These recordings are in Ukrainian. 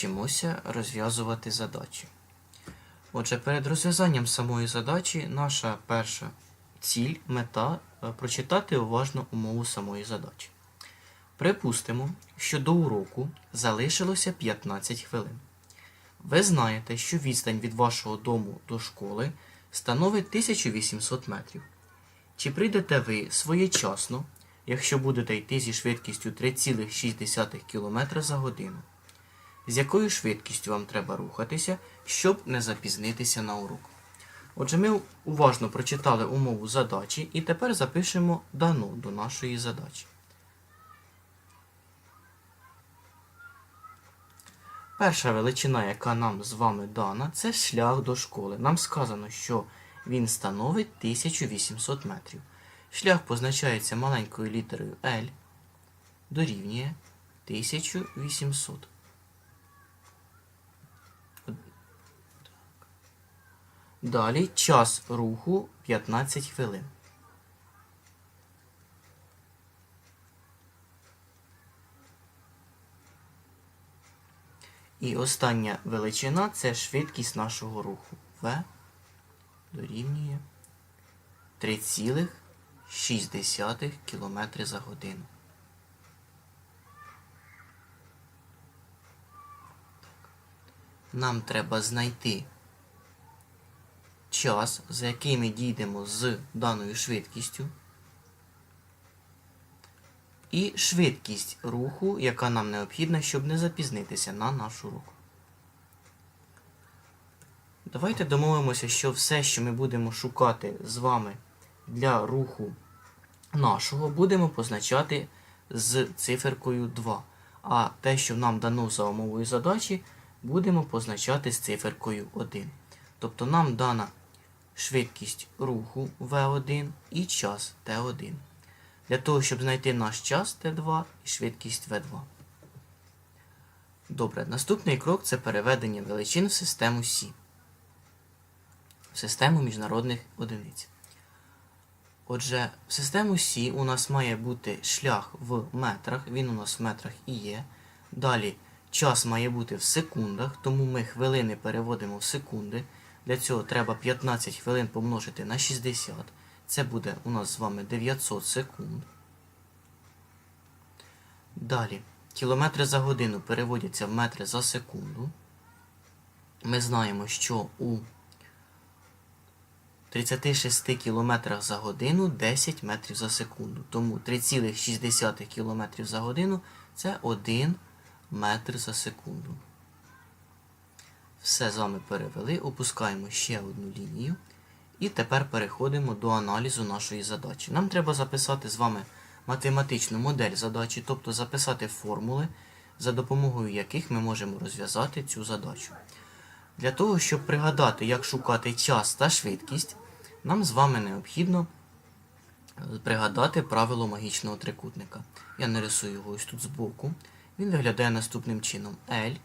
навчимося розв'язувати задачі. Отже, перед розв'язанням самої задачі наша перша ціль, мета е, прочитати уважно умову самої задачі. Припустимо, що до уроку залишилося 15 хвилин. Ви знаєте, що відстань від вашого дому до школи становить 1800 метрів. Чи прийдете ви своєчасно, якщо будете йти зі швидкістю 3,6 км за годину? З якою швидкістю вам треба рухатися, щоб не запізнитися на урок? Отже, ми уважно прочитали умову задачі і тепер запишемо дано до нашої задачі. Перша величина, яка нам з вами дана, це шлях до школи. Нам сказано, що він становить 1800 метрів. Шлях позначається маленькою літерою L, дорівнює 1800. Далі час руху 15 хвилин. І остання величина це швидкість нашого руху. В дорівнює 3,6 км за годину. Нам треба знайти час, за який ми дійдемо з даною швидкістю, і швидкість руху, яка нам необхідна, щоб не запізнитися на наш урок. Давайте домовимося, що все, що ми будемо шукати з вами для руху нашого, будемо позначати з циферкою 2. А те, що нам дано за умовою задачі, будемо позначати з циферкою 1. Тобто нам дана швидкість руху V1 і час T1. Для того, щоб знайти наш час T2 і швидкість V2. Добре, наступний крок це переведення величин в систему Сі. В систему міжнародних одиниць. Отже, в систему Сі у нас має бути шлях в метрах, він у нас в метрах і є. Далі час має бути в секундах, тому ми хвилини переводимо в секунди. Для цього треба 15 хвилин помножити на 60. Це буде у нас з вами 900 секунд. Далі, кілометри за годину переводяться в метри за секунду. Ми знаємо, що у 36 км за годину 10 метрів за секунду. Тому 3,6 км за годину це 1 метр за секунду. Все з вами перевели, опускаємо ще одну лінію. І тепер переходимо до аналізу нашої задачі. Нам треба записати з вами математичну модель задачі, тобто записати формули, за допомогою яких ми можемо розв'язати цю задачу. Для того, щоб пригадати, як шукати час та швидкість, нам з вами необхідно пригадати правило магічного трикутника. Я нарисую його ось тут збоку. Він виглядає наступним чином L.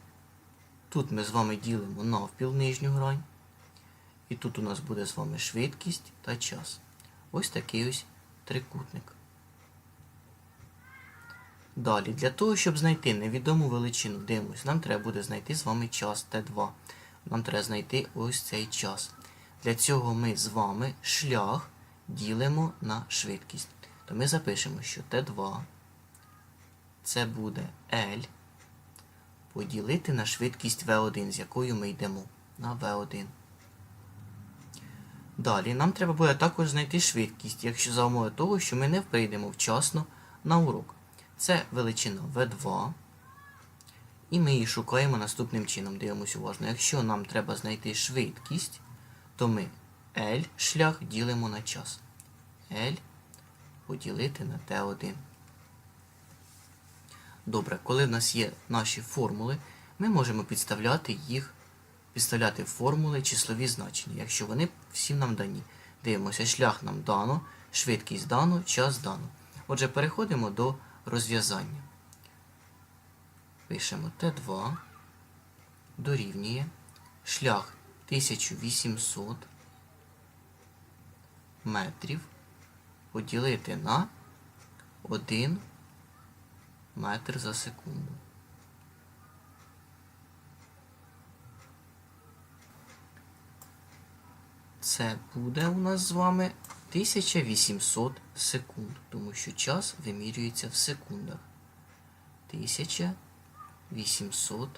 Тут ми з вами ділимо навпіл нижню грань. І тут у нас буде з вами швидкість та час. Ось такий ось трикутник. Далі, для того, щоб знайти невідому величину, дивимось, нам треба буде знайти з вами час Т2. Нам треба знайти ось цей час. Для цього ми з вами шлях ділимо на швидкість. То ми запишемо, що Т2 це буде L поділити на швидкість V1, з якою ми йдемо на V1. Далі нам треба буде також знайти швидкість, якщо за умови того, що ми не прийдемо вчасно на урок. Це величина V2. І ми її шукаємо наступним чином. Дивимося уважно. Якщо нам треба знайти швидкість, то ми L шлях ділимо на час. L поділити на T1. Добре, коли в нас є наші формули, ми можемо підставляти їх, підставляти формули числові значення, якщо вони всі нам дані. Дивимося, шлях нам дано, швидкість дано, час дано. Отже, переходимо до розв'язання. Пишемо Т2 дорівнює шлях 1800 метрів поділити на 1 метр за секунду. Це буде у нас з вами 1800 секунд, тому що час вимірюється в секундах. 1800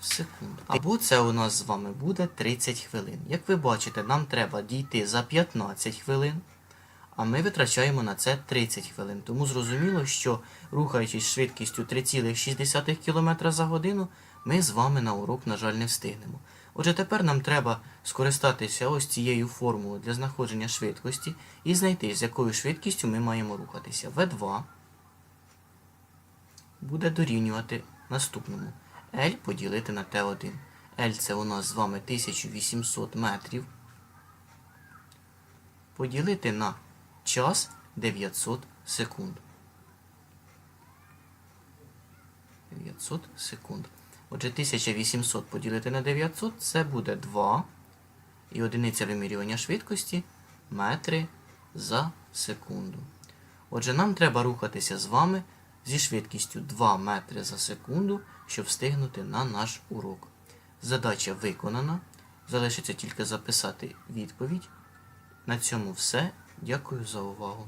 секунд. Або це у нас з вами буде 30 хвилин. Як ви бачите, нам треба дійти за 15 хвилин а ми витрачаємо на це 30 хвилин. Тому зрозуміло, що рухаючись швидкістю 3,6 км за годину, ми з вами на урок, на жаль, не встигнемо. Отже, тепер нам треба скористатися ось цією формулою для знаходження швидкості і знайти, з якою швидкістю ми маємо рухатися. В2 буде дорівнювати наступному. L поділити на T1. L це у нас з вами 1800 метрів. Поділити на час 900 секунд. 900 секунд. Отже, 1800 поділити на 900 це буде 2. І одиниця вимірювання швидкості метри за секунду. Отже, нам треба рухатися з вами зі швидкістю 2 метри за секунду, щоб встигнути на наш урок. Задача виконана. Залишиться тільки записати відповідь. На цьому все. Дякую за увагу.